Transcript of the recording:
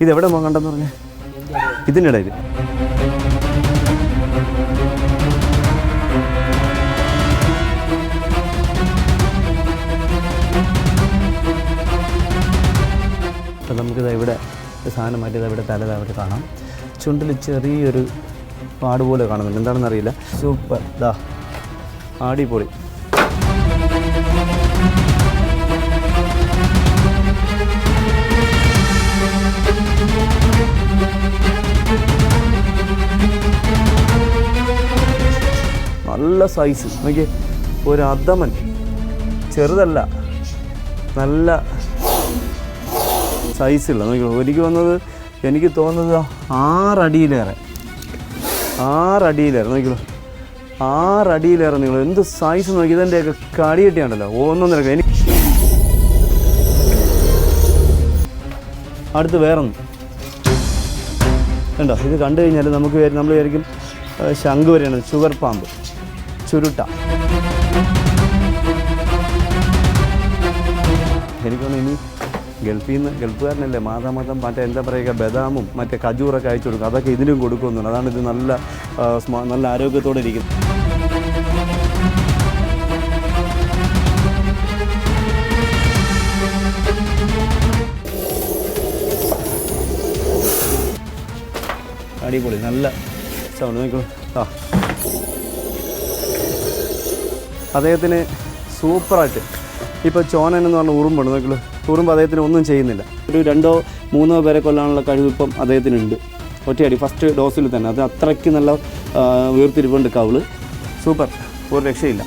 ഇത് എവിടെ കണ്ടെന്ന് പറഞ്ഞേ ഇതിനിടയിൽ അപ്പം നമുക്കിത് ഇവിടെ സാധനം മാറ്റിയത് ഇവിടെ തല അവിടെ കാണാം. ചുണ്ടിൽ ചെറിയൊരു പാട് പോലെ കാണുന്നുണ്ട്. എന്താണെന്ന് അറിയില്ല. സൂപ്പർ. ദാ ആടിപൊളി. നല്ല സൈസ് നോക്കി ഒരു അധമൻ. ചെറുതല്ല നല്ല സൈസുള്ള നോക്കിയോ എനിക്ക് വന്നത് എനിക്ക് തോന്നുന്നത് ആറടിയിലേറെ. ആറടിയിലേറെ. നോക്കിയോ ആറടിയിലേറെ നിങ്ങൾ എന്ത് സൈസ് നോക്കി ഇതെന്റെയൊക്കെ കടിയെട്ടിയാണ്ടല്ലോ ഒന്നൊന്നര എനിക്ക് അടുത്ത് വേറൊന്ന്. കണ്ടോ ഇത് കണ്ടു കഴിഞ്ഞാൽ നമുക്ക് നമ്മൾ വിചാരിക്കും ശംഖ് വരെയാണ് ഷുഗർ പാമ്പ് ചുരുട്ട. എനിക്കൊന്ന് ഇനി ഗൾഫിൽ നിന്ന് ഗൾഫുകാരനല്ലേ മാതാ മതം മറ്റേ എന്താ പറയുക ബദാമും മറ്റേ കജൂറൊക്കെ അയച്ചു കൊടുക്കും. അതൊക്കെ ഇതിനും കൊടുക്കുന്നുണ്ട് അതാണ് ഇത് നല്ല നല്ല ആരോഗ്യത്തോടെ ഇരിക്കുന്നത്. അടിപൊളി നല്ല സൗണ്ട് നോക്കൂ. ആ. അദ്ദേഹത്തിന് സൂപ്പറായിട്ട്. ഇപ്പോൾ ചോനൻ എന്ന് പറഞ്ഞ ഉറുമ്പുണ്ട് നോക്കുള്ളൂ ഉറുമ്പ് അദ്ദേഹത്തിന് ഒന്നും ചെയ്യുന്നില്ല. ഒരു രണ്ടോ മൂന്നോ പേരെ കൊല്ലാനുള്ള കഴിവ് ഇപ്പം അദ്ദേഹത്തിനുണ്ട്. ഒറ്റയടി ഫസ്റ്റ് ഡോസിൽ തന്നെ. അത് അത്രയ്ക്ക് നല്ല വീർത്തിരിപ്പുണ്ട് കവിൾ സൂപ്പർ. ഒരു രക്ഷയില്ല.